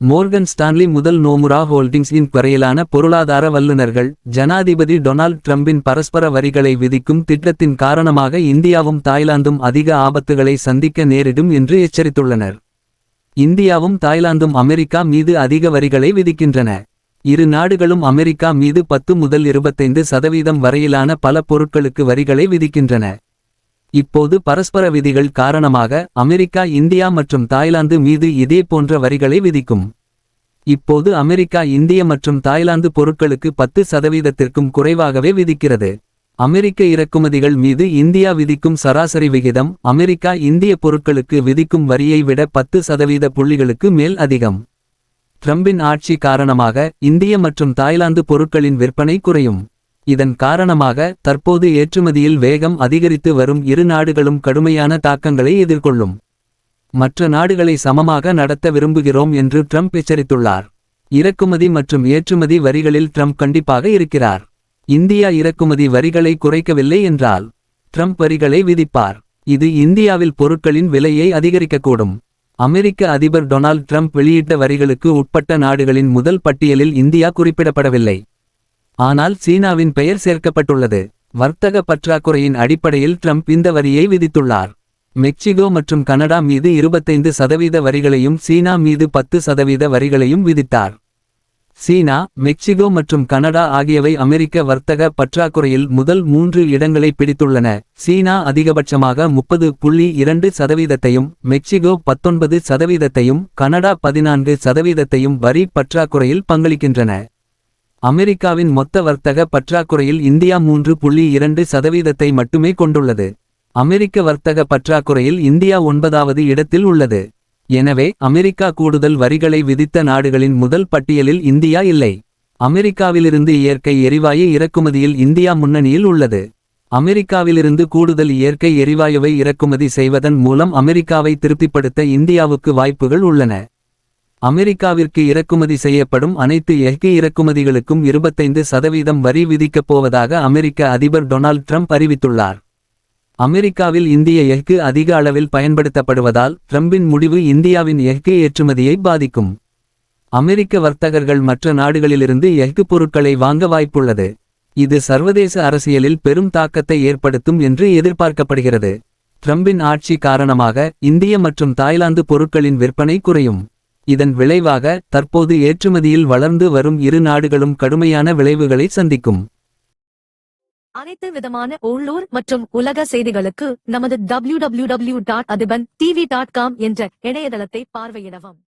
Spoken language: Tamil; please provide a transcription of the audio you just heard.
மோர்கன் ஸ்டான்லி முதல் நோமுரா ஹோல்டிங்ஸ் இன் வரையிலான பொருளாதார வல்லுநர்கள் ஜனாதிபதி டொனால்ட் ட்ரம்பின் பரஸ்பர வரிகளை விதிக்கும் திட்டத்தின் காரணமாக இந்தியாவும் தாய்லாந்தும் அதிக ஆபத்துகளை சந்திக்க நேரிடும் என்று எச்சரித்துள்ளனர். இந்தியாவும் தாய்லாந்தும் அமெரிக்கா மீது அதிக வரிகளை விதிக்கின்றன. இரு நாடுகளும் அமெரிக்கா மீது பத்து முதல் இருபத்தைந்து சதவீதம் வரையிலான பல பொருட்களுக்கு வரிகளை விதிக்கின்றன. இப்போது பரஸ்பர விதிகள் காரணமாக அமெரிக்கா இந்தியா மற்றும் தாய்லாந்து மீது இதே போன்ற வரிகளை விதிக்கும். இப்போது அமெரிக்கா இந்திய மற்றும் தாய்லாந்து பொருட்களுக்கு பத்து சதவீதத்திற்கும் குறைவாகவே விதிக்கிறது. அமெரிக்க இறக்குமதிகள் மீது இந்தியா விதிக்கும் சராசரி விகிதம் அமெரிக்கா இந்திய பொருட்களுக்கு விதிக்கும் வரியை விட பத்து சதவீத புள்ளிகளுக்கு மேல் அதிகம். ட்ரம்பின் ஆட்சி காரணமாக இந்திய மற்றும் தாய்லாந்து பொருட்களின் விற்பனை குறையும். இதன் காரணமாக தற்போது ஏற்றுமதியில் வேகம் அதிகரித்து வரும் இரு நாடுகளும் கடுமையான தாக்கங்களை எதிர்கொள்ளும். மற்ற நாடுகளை சமமாக நடத்த விரும்புகிறோம் என்று ட்ரம்ப் எச்சரித்துள்ளார். இறக்குமதி மற்றும் ஏற்றுமதி வரிகளில் ட்ரம்ப் கண்டிப்பாக இருக்கிறார். இந்தியா இறக்குமதி வரிகளை குறைக்கவில்லை என்றால் ட்ரம்ப் வரிகளை விதிப்பார். இது இந்தியாவில் பொருட்களின் விலையை அதிகரிக்கக்கூடும். அமெரிக்க அதிபர் டொனால்ட் ட்ரம்ப் வெளியிட்ட வரிகளுக்கு உட்பட்ட நாடுகளின் முதல் பட்டியலில் இந்தியா குறிப்பிடப்படவில்லை. ஆனால் சீனாவின் பெயர் சேர்க்கப்பட்டுள்ளது. வர்த்தக பற்றாக்குறையின் அடிப்படையில் ட்ரம்ப் இந்த வரியை விதித்துள்ளார். மெக்சிகோ மற்றும் கனடா மீது இருபத்தைந்து சதவீத வரிகளையும் சீனா மீது பத்து சதவீத வரிகளையும் விதித்தார். சீனா மெக்சிகோ மற்றும் கனடா ஆகியவை அமெரிக்க வர்த்தக பற்றாக்குறையில் முதல் மூன்று இடங்களை பிடித்துள்ளன. சீனா அதிகபட்சமாக முப்பது புள்ளி இரண்டு சதவீதத்தையும் மெக்சிகோ பத்தொன்பது சதவீதத்தையும் கனடா பதினான்கு சதவீதத்தையும் வரி பற்றாக்குறையில் பங்களிக்கின்றன. அமெரிக்காவின் மொத்த வர்த்தக பற்றாக்குறையில் இந்தியா மூன்று புள்ளி இரண்டு சதவீதத்தை மட்டுமே கொண்டுள்ளது. அமெரிக்க வர்த்தக பற்றாக்குறையில் இந்தியா ஒன்பதாவது இடத்தில் உள்ளது. எனவே அமெரிக்கா கூடுதல் வரிகளை விதித்த நாடுகளின் முதல் பட்டியலில் இந்தியா இல்லை. அமெரிக்காவிலிருந்து இயற்கை எரிவாயு இறக்குமதியில் இந்தியா முன்னணியில் உள்ளது. அமெரிக்காவிலிருந்து கூடுதல் இயற்கை எரிவாயுவை இறக்குமதி செய்வதன் மூலம் அமெரிக்காவை திருப்திப்படுத்த இந்தியாவுக்கு வாய்ப்புகள் உள்ளன. அமெரிக்காவிற்கு இறக்குமதி செய்யப்படும் அனைத்து எஃகு இறக்குமதிகளுக்கும் இருபத்தைந்து சதவீதம் வரி விதிக்கப் போவதாக அமெரிக்க அதிபர் டொனால்ட் ட்ரம்ப் அறிவித்துள்ளார். அமெரிக்காவில் இந்திய எஃகு அதிக அளவில் பயன்படுத்தப்படுவதால் ட்ரம்பின் முடிவு இந்தியாவின் எஃகு ஏற்றுமதியை பாதிக்கும். அமெரிக்க வர்த்தகர்கள் மற்ற நாடுகளிலிருந்து எஃகு பொருட்களை வாங்க வாய்ப்புள்ளது. இது சர்வதேச அரசியலில் பெரும் தாக்கத்தை ஏற்படுத்தும் என்று எதிர்பார்க்கப்படுகிறது. ட்ரம்பின் ஆட்சி காரணமாக இந்திய மற்றும் தாய்லாந்து பொருட்களின் விற்பனை குறையும். இதன் விளைவாக தற்போது ஏற்றுமதியில் வளர்ந்து வரும் இரு நாடுகளும் கடுமையான விளைவுகளை சந்திக்கும். அனைத்து விதமான உள்ளூர் மற்றும் உலக செய்திகளுக்கு நமது W W W dot Athiban TV dot com என்ற இணையதளத்தை பார்வையிடவும்.